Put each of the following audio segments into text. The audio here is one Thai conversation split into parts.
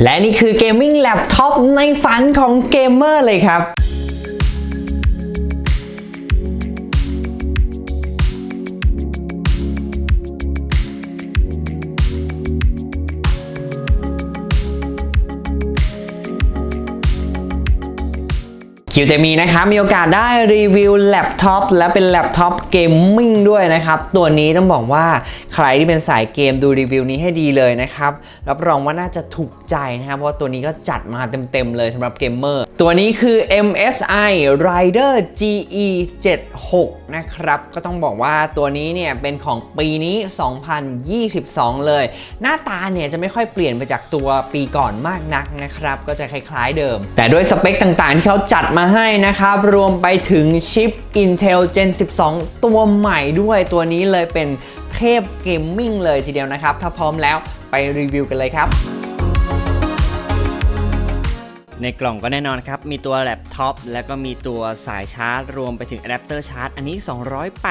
และนี่คือเกมมิ่งแล็ปท็อปในฝันของเกมเมอร์เลยครับคิวเตมีนะครับมีโอกาสได้รีวิวแล็ปท็อปและเป็นแล็ปท็อปเกมมิ่งด้วยนะครับ ตัวนี้ต้องบอกว่าใครที่เป็นสายเกมดูรีวิวนี้ให้ดีเลยนะครับ รับรองว่าน่าจะถูก ใจนะครับ เพราะตัวนี้ก็จัดมาเต็ม ๆ เลยสำหรับเกมเมอร์ ตัวนี้คือ MSI Rider GE 76นะครับ ก็ต้องบอกว่าตัวนี้เนี่ยเป็นของปีนี้ 2022 เลย หน้าตาเนี่ยจะไม่ค่อยเปลี่ยนไปจากตัวปีก่อนมากนักนะครับ ก็จะคล้าย ๆ เดิม แต่ด้วยสเปคต่างๆ ที่เขาจัดมาให้นะครับ รวมไปถึงชิป Intel Gen 12 ตัวใหม่ด้วยตัวนี้เลยเป็นเทพเกมมิ่งเลยทีเดียวนะครับ ถ้าพร้อมแล้วไปรีวิวกันเลยครับ ในกล่องก็แน่นอนครับ มีตัวแล็ปท็อปแล้วก็มีตัวสายชาร์จ รวมไปถึงอะแดปเตอร์ชาร์จ อันนี้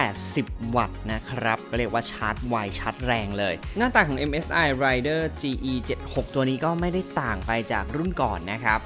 280 วัตต์นะครับ ก็เรียกว่าชาร์จไวชาร์จแรงเลย หน้าตาของ MSI Rider GE 76ตัวนี้ก็ไม่ได้ต่างไปจากรุ่นก่อนนะครับ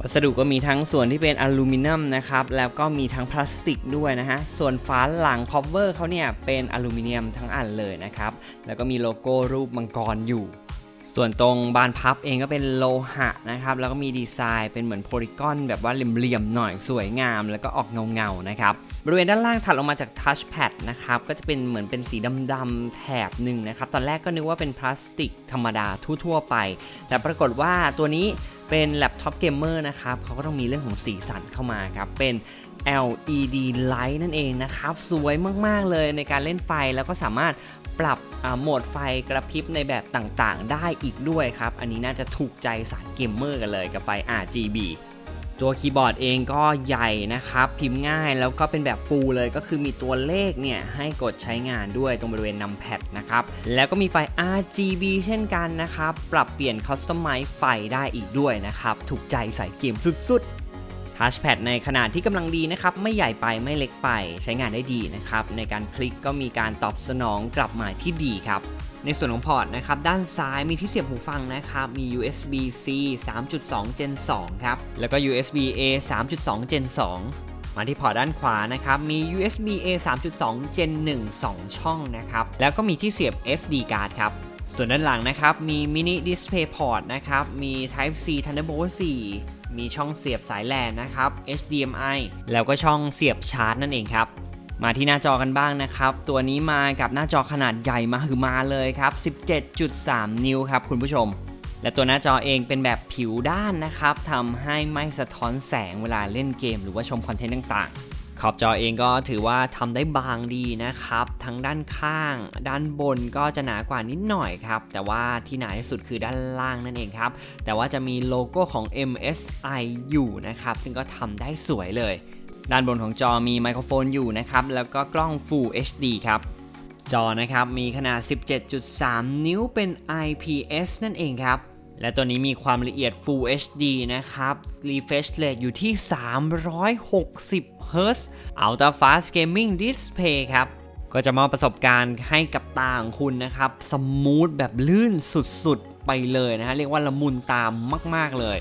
วัสดุก็มีทั้งส่วนที่เป็นอลูมิเนียมนะครับ แล้วก็มีทั้งพลาสติกด้วยนะฮะ ส่วนฝาหลัง cover เขาเนี่ยเป็นอลูมิเนียมทั้งอันเลยนะครับ แล้วก็มีโลโก้รูปมังกรอยู่ ส่วนตรงบานพับเองก็เป็นโลหะนะครับ แล้วก็มีดีไซน์เป็นเหมือนโพลีกอนแบบว่าเหลี่ยมๆหน่อยสวยงาม แล้วก็ออกเงาๆนะครับ บริเวณด้านล่างถัดลงมาจากทัชแพดนะครับ ก็จะเป็นเหมือนเป็นสีดำๆแถบหนึ่งนะครับ ตอนแรกก็นึกว่าเป็นพลาสติกธรรมดาทั่วๆไป แต่ปรากฏว่าตัวนี้เป็นแล็ปท็อปเกมเมอร์นะครับเขาก็ต้องมีเรื่องของสีสันเข้ามาครับ เป็น LED light นั่นเองนะครับ สวยมาก ๆ เลยในการเล่นไฟแล้วก็สามารถปรับโหมดไฟกระพริบในแบบต่างๆ ได้อีกด้วยครับ อันนี้น่าจะถูกใจสายเกมเมอร์กันเลยกับไฟ RGB ตัวคีย์บอร์ดเองก็ใหญ่นะครับ พิมพ์ง่ายแล้วก็เป็นแบบฟูลเลยก็คือมีตัวเลขเนี่ย ให้กดใช้งานด้วยตรงบริเวณนัมแพดนะครับ แล้วก็มีไฟ RGB เช่นกันนะครับ ปรับเปลี่ยน Customize ไฟได้อีกด้วยนะครับ ถูกใจสายเกมสุดๆทัชแพดในขนาดที่กำลังดีนะครับ ไม่ใหญ่ไปไม่เล็กไปใช้งานได้ดีนะครับ ในการคลิกก็มีการตอบสนองกลับมาที่ดีครับ ในส่วนของพอร์ตนะครับด้านซ้ายมีที่เสียบหูฟังนะครับมี USB C 3.2 Gen 2 ครับ แล้วก็ USB A 3.2 Gen 2 มาที่พอร์ตด้านขวานะครับมี USB A 3.2 Gen 1 2 ช่องนะครับแล้วก็มีที่เสียบ SD card ครับส่วนด้านหลังนะครับมี Mini Display Port นะครับมี Type C Thunderbolt 4 มีช่องเสียบสายแลนนะครับ HDMI แล้วก็ช่องเสียบชาร์จนั่นเองครับ มาที่หน้าจอกันบ้างนะครับ ตัวนี้มากับหน้าจอขนาดใหญ่มาคือมาเลยครับ 17.3 นิ้วครับคุณผู้ชม และตัวหน้าจอเองเป็นแบบผิวด้านนะครับทำให้ไม่สะท้อนแสงเวลาเล่นเกม หรือว่าชมคอนเทนต์ต่างๆ ขอบจอเองก็ถือว่าทำได้บางดีนะครับ ทั้งด้านข้าง ด้านบนก็จะหนากว่านิดหน่อยครับ แต่ว่าที่หนาที่สุดคือด้านล่างนั่นเองครับ แต่ว่าจะมีโลโก้ของ MSI อยู่นะครับ ซึ่งก็ทำได้สวยเลย ด้านบนของจอมีไมโครโฟนอยู่นะครับ แล้วก็กล้อง Full HD ครับ จอนะครับมีขนาด 17.3 นิ้วเป็น IPS นั่นเองครับ และตัวนี้มีความละเอียด Full HD นะครับ Refresh Rate อยู่ที่ 360 Hz Ultra Fast Gaming Display ครับก็จะมอบประสบการณ์ให้กับตาของคุณนะครับ สมูทแบบลื่นสุดๆ ไปเลยนะฮะ เรียกว่าละมุนตามมาก ๆ เลย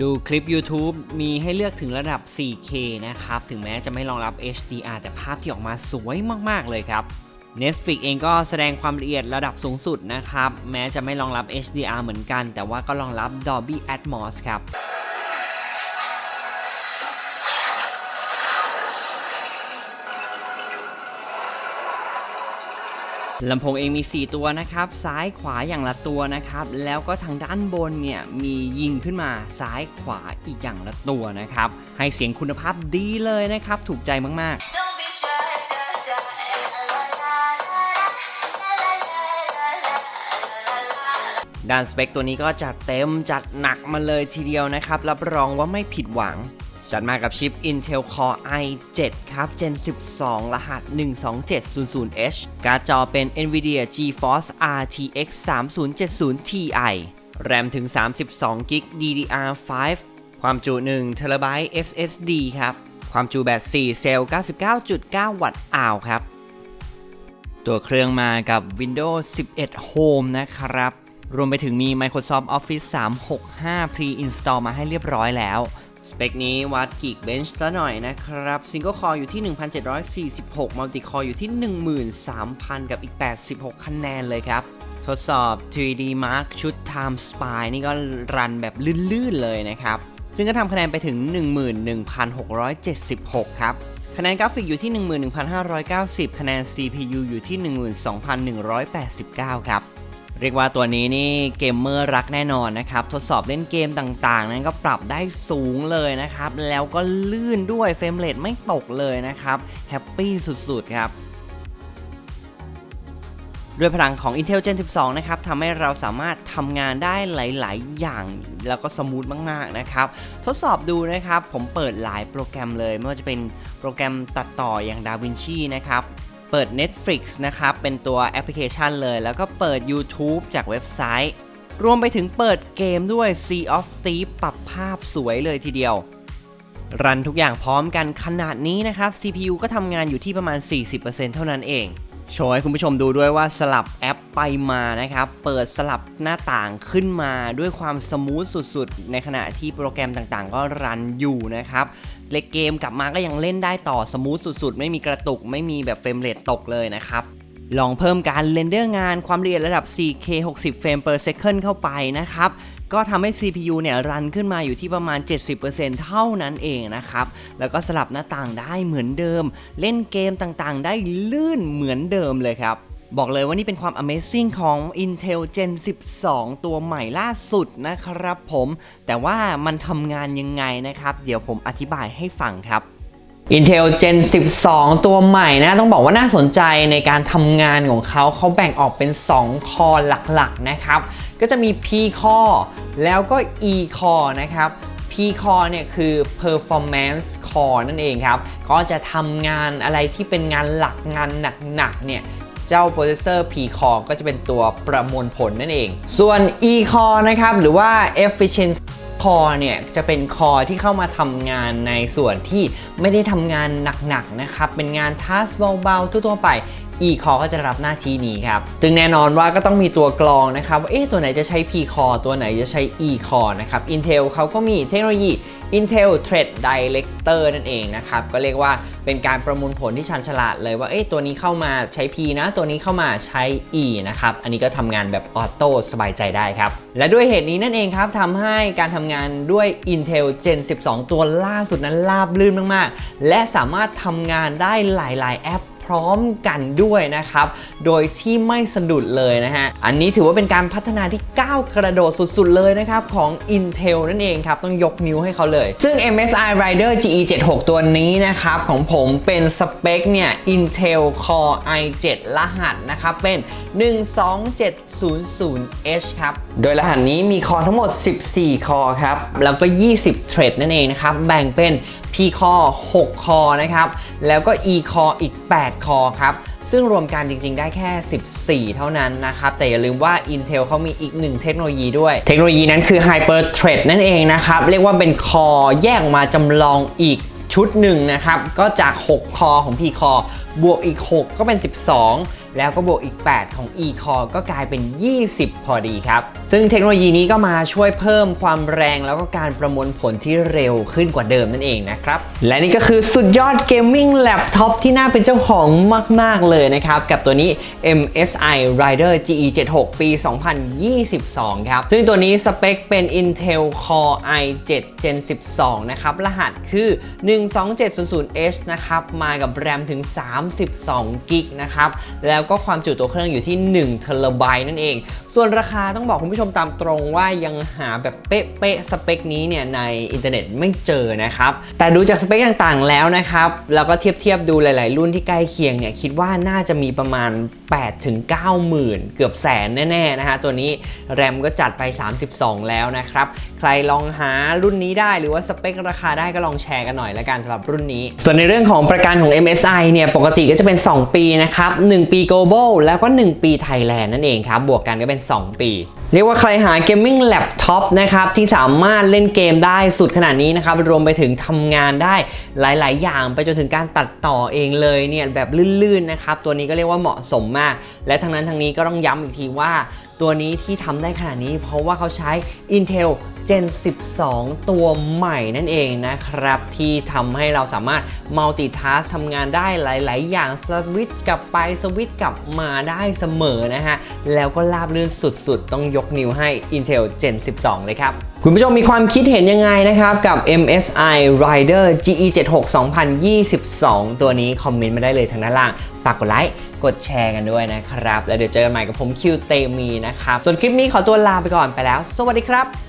ดูคลิป YouTube มีให้เลือกถึงระดับ 4K นะครับ ถึงแม้จะไม่รองรับ HDR แต่ภาพที่ออกมาสวยมาก ๆ เลยครับ Netflix เองก็แสดงความละเอียดระดับสูงสุดนะครับ แม้จะไม่รองรับ HDR เหมือนกัน แต่ว่าก็รองรับ Dolby Atmos ครับ ลำโพงเองมี 4 ตัวนะครับ ซ้ายขวาอย่างละตัวนะครับ แล้วก็ทางด้านบนเนี่ยมียิงขึ้นมาซ้ายขวาอีกอย่างละตัวนะครับ ให้เสียงคุณภาพดีเลยนะครับ ถูกใจมาก ๆด้านสเปคตัวนี้ก็จัดเต็มจัดหนักมาเลยทีเดียวนะครับ รับรองว่าไม่ผิดหวัง จัดมากับชิป Intel Core i7 ครับ Gen 12 รหัส 12700H การ์ดจอเป็น Nvidia GeForce RTX 3070 Ti แรมถึง 32 g b DDR5 ความจุ1 t b SSD ครับ ความจุแบต 4 เซลล์ 99.9 วัตต์อาวครับ ตัวเครื่องมากับ Windows 11 Home นะครับ รวมไปถึงมี Microsoft Office 365 Pre-install มาให้เรียบร้อยแล้ว สเปคนี้วัด Geekbench ซะหน่อยนะครับ Single Core อยู่ที่ 1746 Multi Core อยู่ที่ 13,000 กับอีก 86 คะแนนเลยครับ ทดสอบ 3D Mark ชุด Time Spy นี่ก็รันแบบลื่นๆเลยนะครับ ซึ่งก็ทำคะแนนไปถึง 11,676 ครับคะแนนกราฟิกอยู่ที่ 11,590 คะแนน CPU อยู่ที่ 12,189 ครับ เรียกว่าตัวนี้นี่เกมเมอร์รักแน่นอนนะครับ ทดสอบเล่นเกมต่างๆ นั้นก็ปรับได้สูงเลยนะครับ แล้วก็ลื่นด้วยเฟรมเรทไม่ตกเลยนะครับแฮปปี้สุดๆครับด้วยพลังของ Intel Gen 12 นะครับทำให้เราสามารถทำงานได้หลาย ๆ อย่างแล้วก็สมูทมาก ๆ นะครับ ทดสอบดูนะครับ ผมเปิดหลายโปรแกรมเลย ไม่ว่าจะเป็นโปรแกรมตัดต่ออย่าง DaVinci นะครับ เปิด Netflix นะครับ เป็นตัวแอปพลิเคชันเลย แล้วก็เปิด YouTube จากเว็บไซต์ รวมไปถึงเปิดเกมด้วย Sea of Thieves ปรับภาพสวยเลยทีเดียว รันทุกอย่างพร้อมกันขนาดนี้นะครับ CPU ก็ทำงานอยู่ที่ประมาณ 40%เท่านั้นเอง โชว์ให้คุณผู้ชมดูด้วยว่าสลับแอปไปมานะครับ เปิดสลับหน้าต่างขึ้นมาด้วยความสมูทสุดๆ ในขณะที่โปรแกรมต่างๆ ก็รันอยู่นะครับเล่นเกมกลับมาก็ยังเล่นได้ต่อสมูทสุดๆ ไม่มีกระตุก ไม่มีแบบเฟรมเรทตกเลยนะครับลองเพิ่มการเรนเดอร์งานความละเอียดระดับ 4K 60 เฟรม per second เข้าไปนะครับ ก็ทำให้ CPU เนี่ยรันขึ้นมาอยู่ที่ประมาณ 70%เท่านั้นเองนะครับ แล้วก็สลับหน้าต่างได้เหมือนเดิม เล่นเกมต่างๆ ได้ลื่นเหมือนเดิมเลยครับบอกเลยว่านี่เป็นความ Amazing ของ Intel Gen 12 ตัวใหม่ล่าสุดนะครับผม แต่ว่ามันทำงานยังไงนะครับ เดี๋ยวผมอธิบายให้ฟังครับ Intel Gen 12 ตัวใหม่นะ ต้องบอกว่าน่าสนใจในการทำงานของเขาเขาแบ่งออกเป็น 2 คอหลักๆนะครับ ก็จะมี P Core แล้วก็ E Core นะครับ P Core เนี่ยคือ Performance Core นั่นเองครับ ก็จะทำงานอะไรที่เป็นงานหลักงานหนักๆเนี่ยเจ้าโปรเซสเซอร์ P Core ก็จะเป็นตัวประมวลผลนั่นเอง ส่วน E Core นะครับ หรือว่า Efficiency คอเนี่ยจะเป็นคอที่เข้ามาทำงานในส่วนที่ไม่ได้ทำงานหนักๆนะครับ เป็นงานทัสเบาๆทั่วๆไปอีคอก็จะรับหน้าที่นี้ครับถึงแน่นอนว่าก็ต้องมีตัวกรองนะครับว่าเอ๊ะตัวไหนจะใช้ p คอตัวไหนจะใช้ e คอนะครับ Intel เขาก็มีเทคโนโลยี Intel Thread Director นั่นเองนะครับ ก็เรียกว่าเป็นการประมวลผลที่ชันฉลาดเลยว่าเอ๊ะตัวนี้เข้ามาใช้ P นะ ตัวนี้เข้ามาใช้ E นะครับ อันนี้ก็ทำงานแบบออโต้สบายใจได้ครับ และด้วยเหตุนี้นั่นเองครับทำให้การทำงานด้วย Intel Gen 12 ตัวล่าสุดนั้นราบลื่นมาก ๆ และสามารถทำงานได้หลาย ๆ แอป พร้อมกันด้วยนะครับ โดยที่ไม่สะดุดเลยนะฮะ อันนี้ถือว่าเป็นการพัฒนาที่ก้าวกระโดดสุดๆเลยนะครับ ของ Intel นั่นเองครับ ต้องยกนิ้วให้เขาเลย ซึ่ง MSI Rider GE76 ตัวนี้นะครับ ของผมเป็นสเปคเนี่ย Intel Core i7 รหัสนะครับ เป็น 12700H ครับ โดยรหัสนี้มีคอทั้งหมด 14 คอครับ แล้วก็ 20 เทรดนั่นเองนะครับ แบ่งเป็น P core 6คอนะครับ แล้วก็ E core อีก 8คอครับ ซึ่งรวมกันจริง ๆ ได้แค่ 14 เท่านั้นนะครับ แต่อย่าลืมว่า Intel เขามีอีกหนึ่งเทคโนโลยีด้วย เทคโนโลยีนั้นคือ Hyper Thread นั่นเองนะครับ เรียกว่าเป็นคอแยกออกมาจำลองอีกชุดหนึ่งนะครับ ก็จาก 6 คอของ P core บวกอีก 6 ก็เป็น 12 แล้วก็บวกอีก 8 ของ e core ก็กลายเป็น 20 พอดีครับซึ่งเทคโนโลยีนี้ก็มาช่วยเพิ่มความแรงแล้วก็การประมวลผลที่เร็วขึ้นกว่าเดิมนั่นเองนะครับ และนี่ก็คือสุดยอดเกมมิ่งแล็ปท็อปที่น่าเป็นเจ้าของมาก ๆ เลยนะครับ กับตัวนี้ MSI Rider GE76 ปี 2022 ครับ ซึ่งตัวนี้สเปคเป็น Intel Core i7 Gen 12 นะครับ รหัสคือ 12700H นะครับ มากับแรมถึง 32กิกนะครับ แล้วก็ความจุตัวเครื่องอยู่ที่1เทราไบต์นั่นเอง ส่วนราคาต้องบอกคุณผู้ชมตามตรงว่ายังหาแบบเป๊ะๆสเปคนี้เนี่ยในอินเทอร์เน็ตไม่เจอนะครับ แต่ดูจากสเปคต่างๆแล้วนะครับ แล้วก็เทียบเทียบๆดูหลายๆ รุ่นที่ใกล้เคียงเนี่ยคิดว่าน่าจะมีประมาณ 8 ถึง 9 หมื่นเกือบแสนแน่ๆนะฮะตัวนี้แรมก็จัดไป 32 แล้วนะครับ ใครลองหารุ่นนี้ได้หรือว่าสเปคราคาได้ก็ลองแชร์กันหน่อยละกันสำหรับรุ่นนี้ ส่วนในเรื่องของประกันของ MSI เนี่ยปกติก็จะเป็น 2 ปีนะครับ 1 ปี global แล้วก็ 1 ปี Thailand นั่นเองครับ บวกกันก็เป็น 2 ปีเรียกว่าใครหาเกมมิ่งแล็ปท็อปนะครับที่สามารถเล่นเกมได้สุดขนาดนี้นะครับรวมไปถึงทำงานได้หลาย ๆ อย่างไปจนถึงการตัดต่อเองเลยเนี่ยแบบลื่น ๆ นะครับ ตัวนี้ก็เรียกว่าเหมาะสมมาก และทั้งนั้นทั้งนี้ก็ต้องย้ำอีกทีว่า ตัวนี้ที่ทำได้ขนาดนี้ เพราะว่าเขาใช้ Intel Gen 12 ตัวใหม่นั่นเองนะครับ ที่ทำให้เราสามารถ multitask ทำงานได้หลาย ๆ อย่างสวิตกลับไปสวิตกลับมาได้เสมอนะฮะ แล้วก็ราบรื่นสุด ๆ ต้องยกนิ้วให้ Intel Gen 12 เลยครับคุณผู้ชมมีความคิดเห็นยังไงนะครับ กับ MSI Rider GE76 2022 ตัวนี้คอมเมนต์มาได้เลยทางด้านล่างฝากกดไลค์กดแชร์กันด้วยนะครับ แล้วเดี๋ยวเจอกันใหม่กับผมคิวเตมีนะครับ ส่วนคลิปนี้ขอตัวลาไปก่อนไปแล้ว สวัสดีครับ